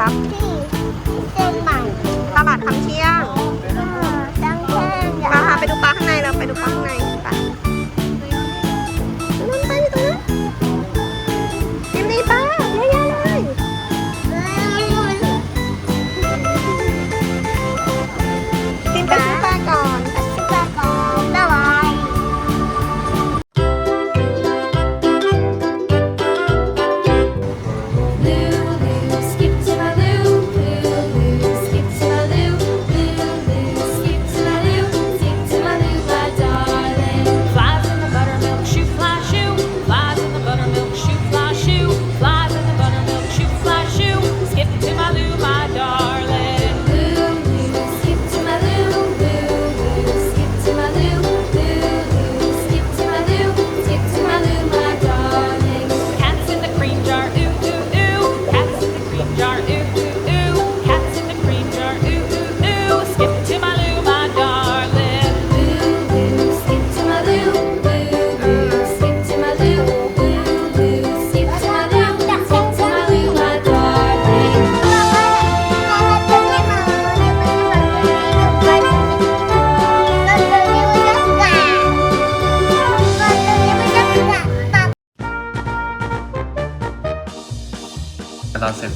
ครับ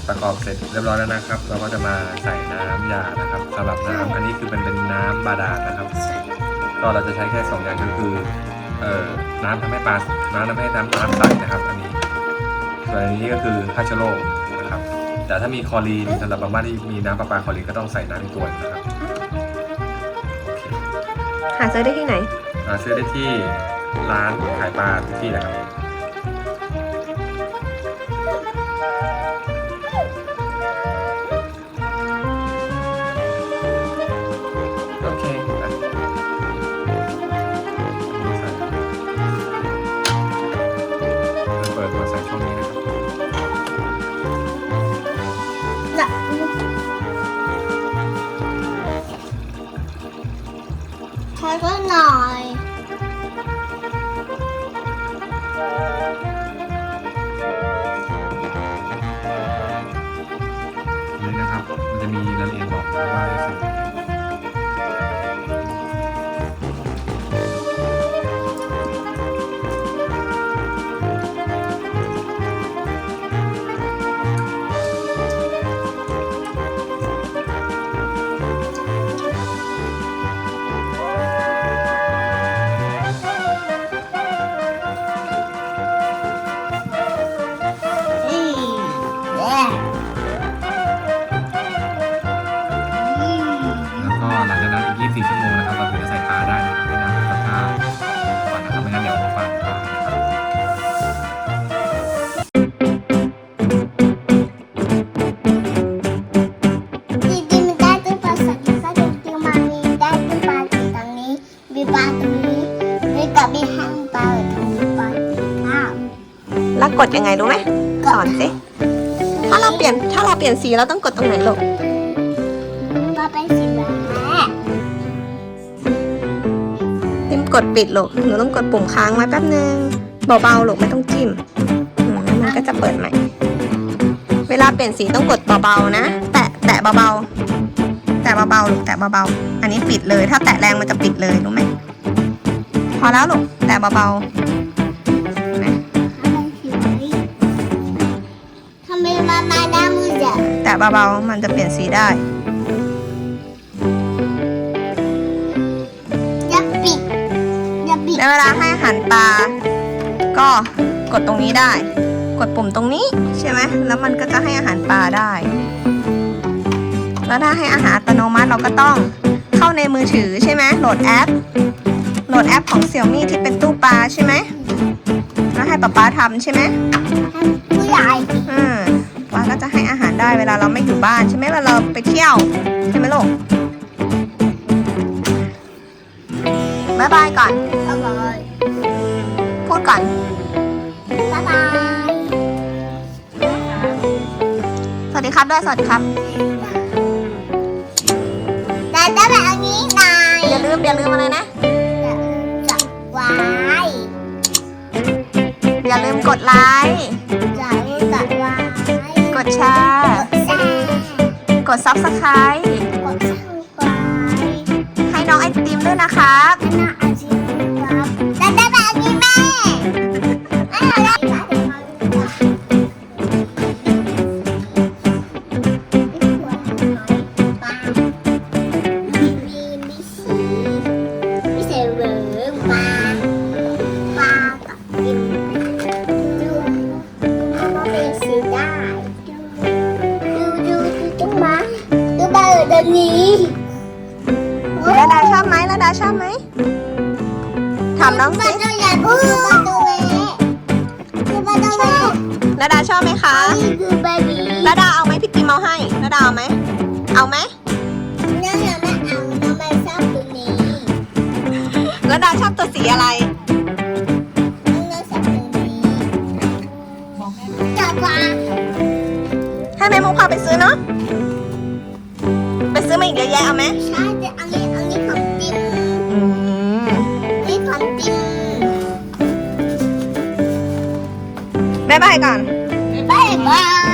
เสร็จประกอบเสร็จเรียบร้อยแล้วนะครับ เราก็จะมาใส่น้ำยานะครับสำหรับน้ำอันนี้คือเป็นเป็นน้ำบาดาลนะครับ ก็เราจะใช้แค่สองอย่างก็คือเอ่อน้ำทำให้ปลาน้ำทำให้น้ำน้ำใสนะครับ อันนี้ส่วนอันนี้ก็คือฆ่าเชื้อโรคนะครับ แต่ถ้ามีคลอรีนสำหรับบางบ้านที่มีน้ำประปาคลอรีนก็ต้องใส่น้ำในตัวนะครับโอเคหาซื้อได้ที่ไหนหาซื้อได้ที่ร้านขายปลาทุกที่นะครับ 24 ชั่วโมงนะครับเราถึงจะใส่ปลาได้นะครับให้น้ำสภาก่อนนะครับไม่งั้นเดี๋ยวปลาปลานะครับจริงๆมันได้ตู้ปลาสักสักจริงๆมันมีได้ตู้ปลาอยู่ตรงนี้มีปลาตรงนี้มีกับมีห้งปลาอยู่ตรงปลาแล้วกดยังไงรู้ไหมสอนสิถ้าเราเปลี่ยนถ้าเราเปลี่ยนสีเราต้องกดตรงไหนลูกปลาเป็นสี แดงติมกดปิดลูกหนูต้องกดปุ่มค้างไว้แป๊บนึงเบาๆลูกไม่ต้องจิ้มอืมแล้วมันก็จะเปิดใหม่ เวลาเปลี่ยนสีต้องกดเบาๆนะ แตะแตะเบาๆแตะเบาๆลูกแตะเบาๆอันนี้ปิดเลย ถ้าแตะแรงมันจะปิดเลยรู้ไหมพอแล้วลูกแตะเบาๆเห็นไหมทำไมมามาหน้ามือจ้ะแตะเบาๆมันจะเปลี่ยนสีได้ อย่าปิดในเวลาให้อาหารปลาก็กดตรงนี้ได้ กดปุ่มตรงนี้ใช่ไหมแล้วมันก็จะให้อาหารปลาได้ แล้วถ้าให้อาหารอัตโนมัติเราก็ต้องเข้าในมือถือใช่ไหมโหลดแอปโหลดแอปของ Xiaomi ที่เป็นตู้ปลาใช่ไหมแล้วให้ป๊าป๊าทำใช่ไหมผู้ใหญ่อืมปลาก็จะให้อาหารได้เวลาเราไม่อยู่บ้านใช่ไหมเวลาเราไปเที่ยวใช่ไหมลูกบายบายก่อน ดีครับด้วยสวัสดีครับแต่ถ้าแบบนี้นายอย่าลืมอย่าลืมอะไรนะจะไว้อย่าลืมกดไลค์จะจะไว้กดแชร์แซ่กด Subscribe กดช่างไว้ให้น้องไอติมด้วยนะครับ ถามน้องมาสิดูอย่าดูมาดูแม่ดูมาดูแม่ระดาชอบไหมคะนี่คือเบบี้ระดาเอาไหมพี่ติมเอาให้ระดาเอาไหมเอาไหมน้องยังไม่เอาน้องไม่ชอบตัวนี้ระดาชอบตัวสีอะไรน้องไม่ชอบตัวนี้จับวางให้แม่มุกพาไปซื้อเนาะไปซื้อมาอีกเยอะแยะเอาไหมใช่แต่อันนี้อันายบายก่อน บ๊ายบาย